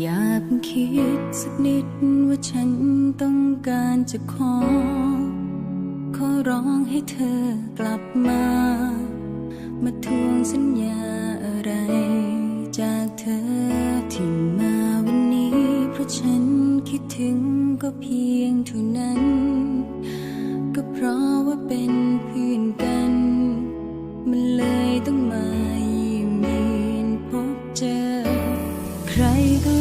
อย่าเพิ่งคิดสักนิดว่าฉันต้องการจะขอ ขอร้องให้เธอกลับมา มาทวงสัญญาอะไร จากเธอที่มาวันนี้ เพราะฉันคิดถึงก็เพียงเท่านั้น ก็เพราะว่าเป็นเพื่อนกัน มันเลยต้องมาเยี่ยมเยียนพบเจอ ใครก็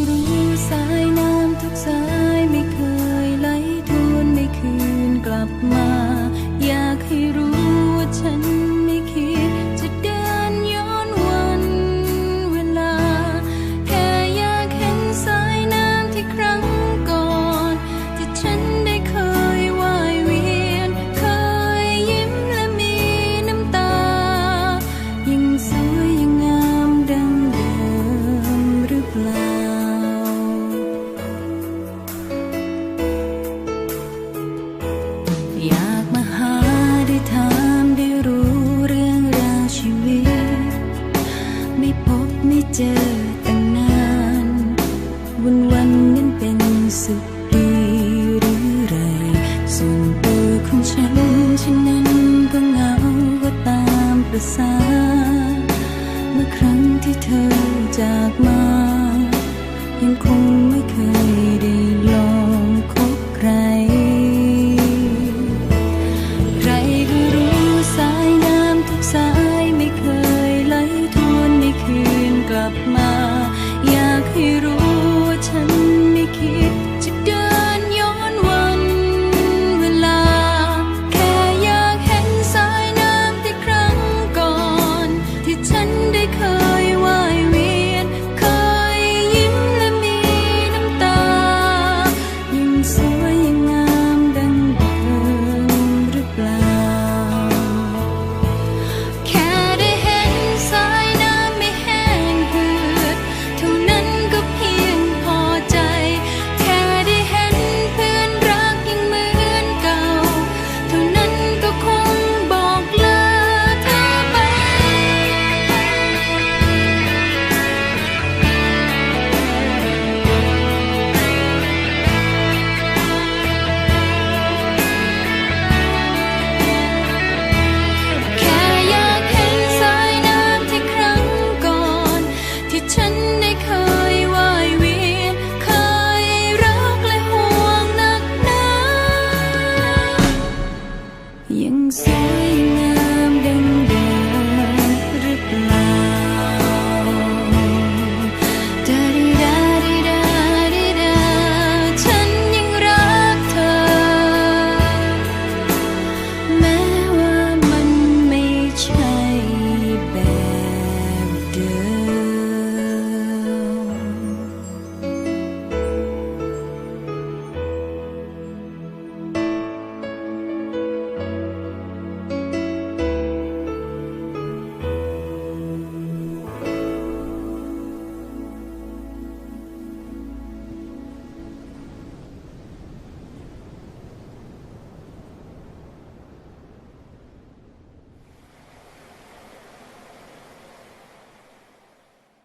อตั้งนาน วันวันนั้นเป็นสุขดีหรือไร ส่วนตัวของฉัน ฉันนั้นก็เหงาก็ตามประสา เมื่อครั้งที่เธอจากมา ยังคงไม่เคย ยังสวยงาม